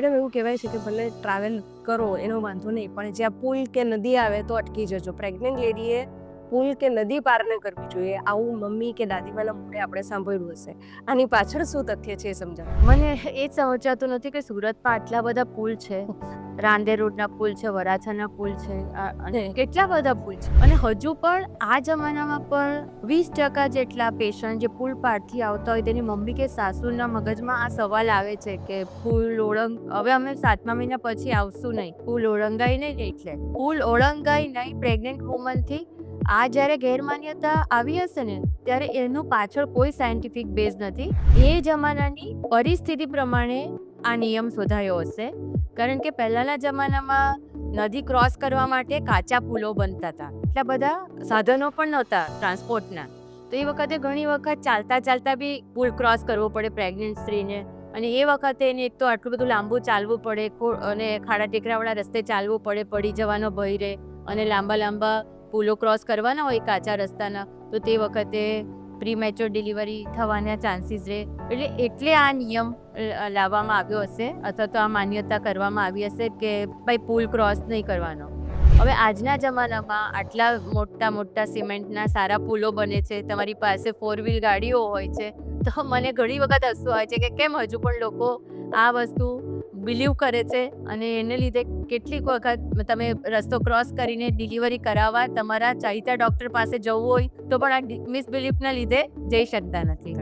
Madam એવું કહેવાય છે કે ભલે ટ્રાવેલ કરો, એનો વાંધો નહીં, પણ જ્યાં પુલ કે નદી આવે તો અટકી જજો. પ્રેગ્નન્ટ લેડીએ પુલ કે નદી પાર ન કરવી જોઈએ. આવું મમ્મી કે દાદીમાના મોઢે આપણે સાંભળ્યું હશે. આની પાછળ શું તથ્ય છે એ સમજાવો. મને એ જ સમજાતું નથી કે સુરતમાં આટલા બધા પુલ છે. રાંદે રોડના પુલ છે વરાછાના પુલ છે અને કેટલા બધા પુલ છે. અને હજુ પણ આ જમાનામાં પણ વીસ ટકા જેટલા પેશન્ટ જે પુલ પારથી આવતા હોય તેની મમ્મી કે સાસુના મગજમાં આ સવાલ આવે છે કે પુલ ઓળંગ હવે અમે સાતમા મહિના પછી આવશું નહીં. પુલ ઓળંગાઈ નહીં એટલે. પુલ ઓળંગાઈ નહીં પ્રેગ્નન્ટ વુમનથી આ જ્યારે ગેરમાન્યતા આવી હશે ને, ત્યારે એનું પાછળ કોઈ સાયન્ટિફિક બેઝ નથી. એ જમાનાની પરિસ્થિતિ પ્રમાણે આ નિયમ શોધાયો હશે. કારણ કે પહેલાંના જમાનામાં નદી ક્રોસ કરવા માટે કાચા પુલો બનતા હતા. એટલા બધા સાધનો પણ નહોતા ટ્રાન્સપોર્ટના તો એ વખતે ઘણી વખત ચાલતા ચાલતા બી પુલ ક્રોસ કરવો પડે પ્રેગ્નન્ટ સ્ત્રીને અને એ વખતે એને એક તો આટલું બધું લાંબુ ચાલવું પડે અને ખાડા ટેકરાવાળા રસ્તે ચાલવું પડે, પડી જવાનો ભય રહે. અને લાંબા લાંબા પુલો ક્રોસ કરવાના હોય કાચા રસ્તાના, તો તે વખતે પ્રીમેચ્યોર ડિલિવરી થવાના ચાન્સીસ રહે. એટલે એટલે આ નિયમ લાવવામાં આવ્યો હશે, અથવા તો આ માન્યતા કરવામાં આવી હશે કે ભાઈ પુલ ક્રોસ નહીં કરવાનો. હવે આજના જમાનામાં આટલા મોટા મોટા સિમેન્ટના સારા પુલો બને છે, તમારી પાસે ફોર વ્હીલ ગાડીઓ હોય છે, તો મને ઘણી વખત હસવું આવે છે કે કેમ હજુ પણ લોકો આ વસ્તુ બિલીવ કરે છે અને એને લીધે કેટલીક વખત તમે રસ્તો ક્રોસ કરીને ડિલિવરી કરાવવા તમારા ચાહિતા ડૉક્ટર પાસે જવું હોય તો પણ આ મિસબિલીફના લીધે જઈ શકતા નથી.